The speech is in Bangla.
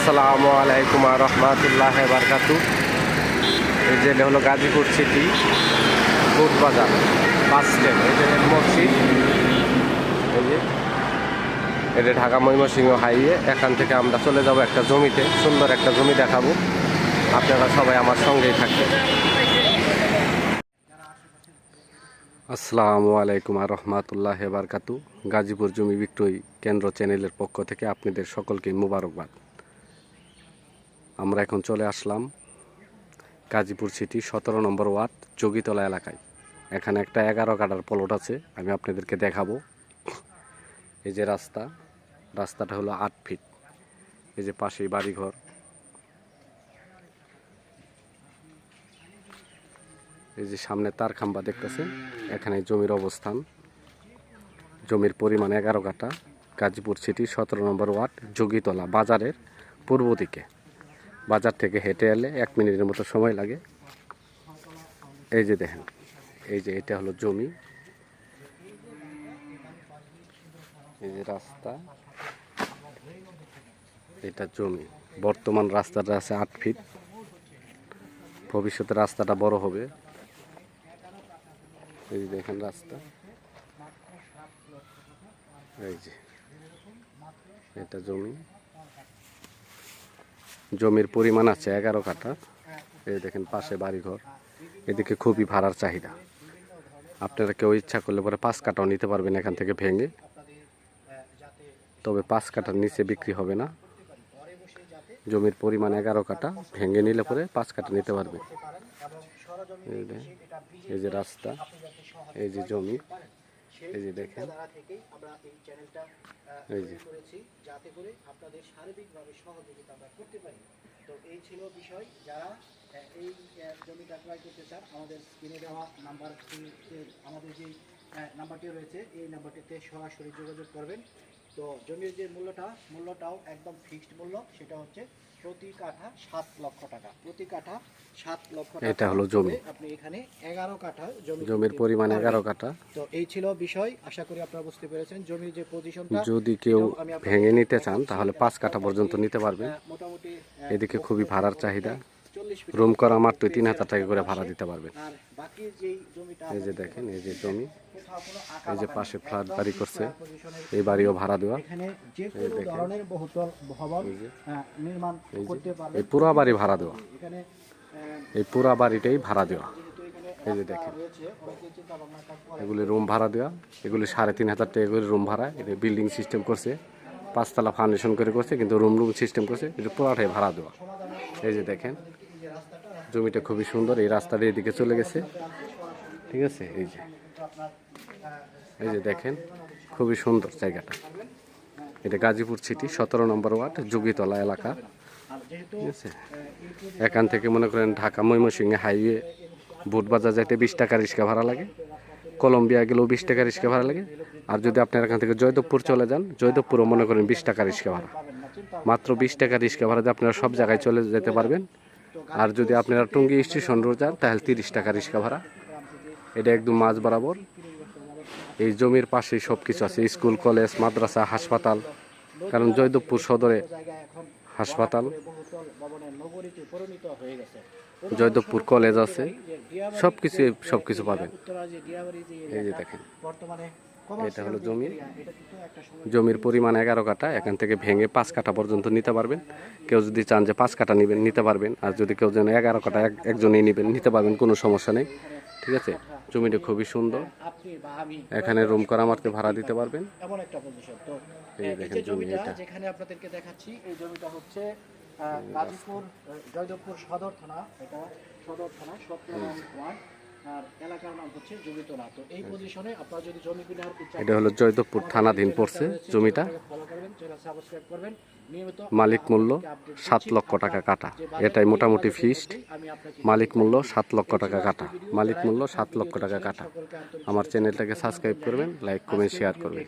আসসালামু আলাইকুম রহমতুল্লাহ বারকাতু। এই যে হলো গাজীপুর সিটি বুট বাজার বাস স্ট্যান্ড। এই যে মসজিদ। এই যে এটা ঢাকা ময়মনসিংহ হাইওয়ে। এখান থেকে আমরা চলে যাব একটা জমিতে, সুন্দর একটা জমি দেখাবো। আপনারা সবাই আমার সঙ্গেই থাকবেন। আসসালামু আলাইকুম রহমতুল্লাহ বারকাতু। গাজীপুর জমি বিক্রয় কেন্দ্র চ্যানেলের পক্ষ থেকে আপনাদের সকলকে মোবারকবাদ। আমরা এখন চলে আসলাম গাজীপুর সিটি, সতেরো নম্বর ওয়ার্ড, যোগীতলা এলাকায়। এখানে একটা এগারো কাটার প্লট আছে, আমি আপনাদেরকে দেখাবো। এই যে রাস্তা, রাস্তাটা হলো আট ফিট। এই যে পাশেই বাড়িঘর। এই যে সামনে তার খাম্বা দেখতেছেন, এখানে জমির অবস্থান। জমির পরিমাণ এগারো কাটা, গাজীপুর সিটি, সতেরো নম্বর ওয়ার্ড, যোগীতলা বাজারের পূর্ব দিকে। বাজার থেকে হেঁটে এলে এক মিনিটের মতো সময় লাগে। এই যে দেখেন, এই যে এটা হলো জমি। এই যে রাস্তা, এটা জমি। বর্তমান রাস্তাটা আছে আট ফিট। ভবিষ্যতে রাস্তাটা বড় হবে। এই যে দেখেন রাস্তা। এই যে, এটা জমি। জমির পরিমাণ আছে এগারো কাঠা। এই দেখেন পাশে বাড়িঘর। এদিকে খুবই ভাড়ার চাহিদা। আপনারা কেউ ইচ্ছা করলে পরে পাঁচ কাটাও নিতে পারবেন এখান থেকে ভেঙে। তবে পাঁচ কাটার নিচে বিক্রি হবে না। জমির পরিমাণ এগারো কাটা ভেঙে নিলে পরে পাঁচ কাটা নিতে যে- এই যে রাস্তা, এই যে জমি। এই যে দেখেন। থেকেই আমরা এই চ্যানেলটা করেছি যাতে করে আপনাদের শারীরিকভাবে সহযোগিতা আমরা করতে পারি। তো এই ছিল বিষয়। যারা এই জমিটা ক্রয় করতে চান আমাদের স্ক্রিনে দেওয়া নাম্বার আমাদের যে নাম্বারটি রয়েছে এই নাম্বারটিতে সরাসরি যোগাযোগ করবেন। তো জমির যে মূল্যটা মূল্যটাও একদম ফিক্সড মূল্য সেটা হচ্ছে প্রতি কাঠা সাত লক্ষ টাকা। প্রতি কাঠা সাত লক্ষ টাকা এটা হলো জমি। আপনি এখানে এগারো কাঠা জমি জমির পরিমাণ এগারো কাঠা। তো এই ছিল বিষয় আশা করি আপনারা বুঝতে পেরেছেন। জমির যে পজিশনটা যদি কেউ ভেঙে নিতে চান তাহলে পাঁচ কাঠা পর্যন্ত নিতে পারবেন মোটামুটি এদিকে খুবই ভাড়ার চাহিদা। রুম করা মাত্র তিন হাজার টাকা করে ভাড়া দিতে পারবেন আর বাকি যেই জমিটা এই যে দেখেন এই যে জমি। এই যে পাশে ফ্ল্যাট বাড়ি করছে এই বাড়িও ভাড়া দেওয়া। এই পুরা বাড়ি ভাড়া দেওয়া। এই পুরা বাড়িটাই ভাড়া দেওয়া। এই যে দেখেন। এগুলি রুম ভাড়া দেওয়া। এগুলি সাড়ে তিন হাজার টাকা করে রুম ভাড়া। এটা বিল্ডিং সিস্টেম করছে। পাঁচতলা ফাউন্ডেশন করে করছে কিন্তু রুম রুম সিস্টেম করছে। এটা পুরাটাই ভাড়া দেওয়া। এই যে দেখেন। জমিটা খুবই সুন্দর। এই রাস্তাটা এদিকে চলে গেছে। ঠিক আছে? এই যে। এই যে দেখেন, খুবই সুন্দর জায়গাটা। এটা গাজীপুর সিটি সতেরো নম্বর ওয়ার্ড যোগীতলা এলাকা। ঠিক আছে? এখান থেকে মনে করেন ঢাকা ময়মনসিংহে হাইওয়ে, বুটবাজার যাইতে বিশ টাকা রিক্সা ভাড়া লাগে। কলম্বিয়া গেলেও বিশ টাকা রিক্সা ভাড়া লাগে। আর যদি আপনার এখান থেকে জয়দেবপুর চলে যান, জয়দেবপুরও মনে করেন বিশ টাকা রিক্সা ভাড়া। মাত্র বিশ টাকা রিক্সা ভাড়াতে আপনারা সব জায়গায় চলে যেতে পারবেন। আর যদি আপনারা টুঙ্গি স্টেশন রোড যান, তাহলে তিরিশ টাকা রিক্সা ভাড়া। এটা একদম মাঝ বরাবর। এই জমির পাশেই সব কিছু আছে। স্কুল, কলেজ, মাদ্রাসা, হাসপাতাল। কারণ জয়দেবপুর সদরে হাসপাতাল। জয়দেবপুর কলেজ আছে। সব কিছু সব কিছু পাবেন। এই যে দেখেন, এটা হলো জমি। জমির পরিমাণ এগারো কাটা এখান থেকে ভেঙে পাঁচ কাটা পর্যন্ত নিতে পারবেন। কেউ যদি চান যে পাঁচ কাটা নেবেন, নিতে পারবেন। আর যদি কেউ যেন এগারো কাটা এক একজনেই নেবেন, নিতে পারবেন, কোনো সমস্যা নেই। ঠিক আছে? জমিটা খুবই সুন্দর। আপনি এখানে রুম করা মারতে ভাড়া দিতে পারবেন। এমন একটা পজিশন তো এই দেখেন জমি জমিটা এটা। যেখানে আপনাদেরকে দেখাচ্ছি এই জমিটা হচ্ছে গাজীপুর জয়দেবপুর সদর থানা। এটা সদর থানা নং ওয়ার্ড। আর এলাকার নাম হচ্ছে জমিতলা। তো এই পজিশনে আপনারা যদি জমি কেনার এটা হলো জয়দেবপুর থানাধীন পড়ছে জমিটা। মালিক মূল্য সাত লক্ষ টাকা কাটা। এটাই মোটামুটি ফিস্ট মালিক মূল্য সাত লক্ষ টাকা কাটা। মালিক মূল্য সাত লক্ষ টাকা কাটা। আমার চ্যানেলটাকে সাবস্ক্রাইব করবেন লাইক কমেন্ট শেয়ার করবেন।